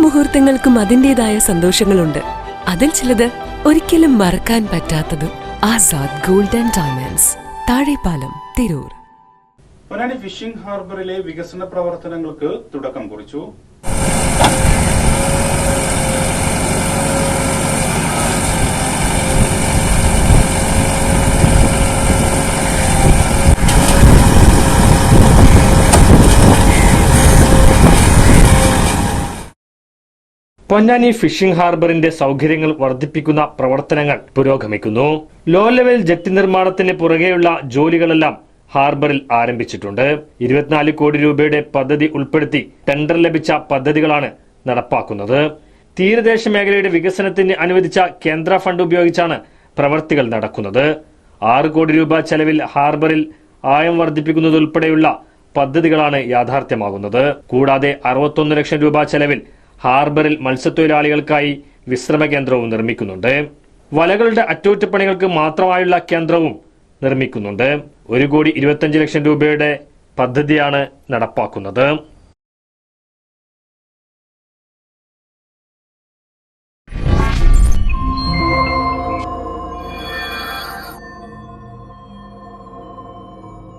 മുഹൂർത്തങ്ങൾക്കും അതിന്റേതായ സന്തോഷങ്ങളുണ്ട്. അതിൽ ചിലത് ഒരിക്കലും മറക്കാൻ പറ്റാത്തതും Azad golden diamonds Thazhepalam Tirur. Ponnani fishing ഹാർബറിലെ വികസന പ്രവർത്തനങ്ങൾക്ക് തുടക്കം കുറിച്ചു. പൊന്നാനി ഫിഷിംഗ് ഹാർബറിന്റെ സൗകര്യങ്ങൾ വർദ്ധിപ്പിക്കുന്ന പ്രവർത്തനങ്ങൾ പുരോഗമിക്കുന്നു. ലോ ലെവൽ ജെട്ടി നിർമ്മാണത്തിന് പുറകെയുള്ള ജോലികളെല്ലാം ഹാർബറിൽ ആരംഭിച്ചിട്ടുണ്ട്. ഇരുപത്തിനാല് കോടി രൂപയുടെ പദ്ധതി ഉൾപ്പെടുത്തി ടെൻഡർ ലഭിച്ച പദ്ധതികളാണ് നടപ്പാക്കുന്നത്. തീരദേശ മേഖലയുടെ വികസനത്തിന് അനുവദിച്ച കേന്ദ്ര ഫണ്ട് ഉപയോഗിച്ചാണ് പ്രവർത്തികൾ നടക്കുന്നത്. ആറ് കോടി രൂപ ചെലവിൽ ഹാർബറിൽ ആയം വർദ്ധിപ്പിക്കുന്നതുൾപ്പെടെയുള്ള പദ്ധതികളാണ് യാഥാർത്ഥ്യമാകുന്നത്. കൂടാതെ അറുപത്തൊന്ന് ലക്ഷം രൂപ ചെലവിൽ ഹാർബറിൽ മത്സ്യത്തൊഴിലാളികൾക്കായി വിശ്രമ കേന്ദ്രവും നിർമ്മിക്കുന്നുണ്ട്. വലകളുടെ അറ്റകുറ്റപ്പണികൾക്ക് മാത്രമായുള്ള കേന്ദ്രവും നിർമ്മിക്കുന്നുണ്ട്. ഒരു കോടി ഇരുപത്തഞ്ച് ലക്ഷം രൂപയുടെ പദ്ധതിയാണ് നടപ്പാക്കുന്നത്.